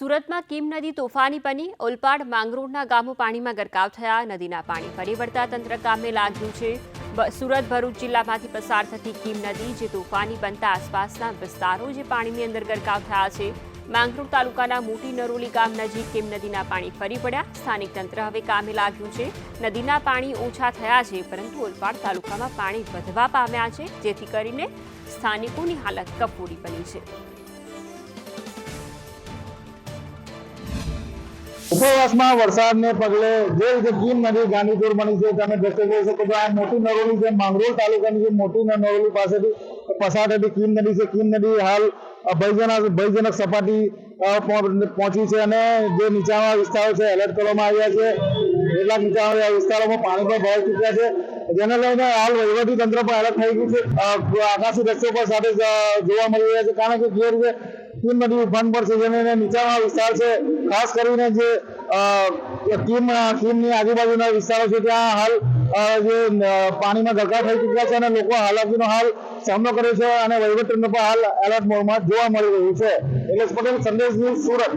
સુરતમાં કીમ નદી તોફાની બની. ઓલપાડ માંગરોળના ગામો પાણીમાં ગરકાવ થયા. નદીના પાણી ફરી વળતા તંત્ર કામે લાગ્યું છે. સુરત ભરૂચ જિલ્લામાંથી પસાર થતી કીમ નદી જે તોફાની બનતા આસપાસના વિસ્તારો જે પાણીની અંદર ગરકાવ થયા છે. માંગરોળ તાલુકાના મોટી નરોલી ગામ નજીક કીમ નદીના પાણી ફરી પડ્યા સ્થાનિક તંત્ર હવે કામે લાગ્યું છે. નદીના પાણી ઓછા થયા છે, પરંતુ ઓલપાડ તાલુકામાં પાણી વધવા પામ્યા છે, જેથી કરીને સ્થાનિકોની હાલત કફોડી બની છે. ઉપરવાસમાં વરસાદને પગલે જે રીતે કીમ નદી ગાંધીપુર બની છે, તમે દ્રશ્ય જોઈ શકો છો. આ મોટી નરોલી છે, માંગરોળ તાલુકાની જે મોટી નરોલી પાસેથી પસાર થતી કીમ નદી છે. કીમ નદી હાલ ભયજનક ભયજનક સપાટી પહોંચી છે અને જે નીચાણવાળા વિસ્તારો છે, એલર્ટ કરવામાં આવ્યા છે. કેટલાક નીચાણવાળા વિસ્તારોમાં પાણી પણ ભરાઈ ચૂક્યા છે. જેને લઈને હાલ વહીવટી તંત્ર પણ એલર્ટ થઈ ગયું છે. આકાશી દ્રશ્યો પણ સાથે જોવા મળી રહ્યા છે. કારણ કે જે રીતે કીમ નદી ફંડ પર જેને નીચાણવાળા વિસ્તાર છે. ખાસ કરીને જે ટીમ, ટીમની આજુબાજુના વિસ્તારો છે, ત્યાં હાલ જે પાણીમાં ગરકાવ થઈ ચૂક્યા છે અને લોકો હાલાકીનો હાલ સામનો કર્યો છે અને વહીવટીતંત્ર પણ હાલ એલર્ટ મોડમાં જોવા મળી રહ્યું છે. એટલે પટેલ, સંદેશ ન્યૂઝ સુરત.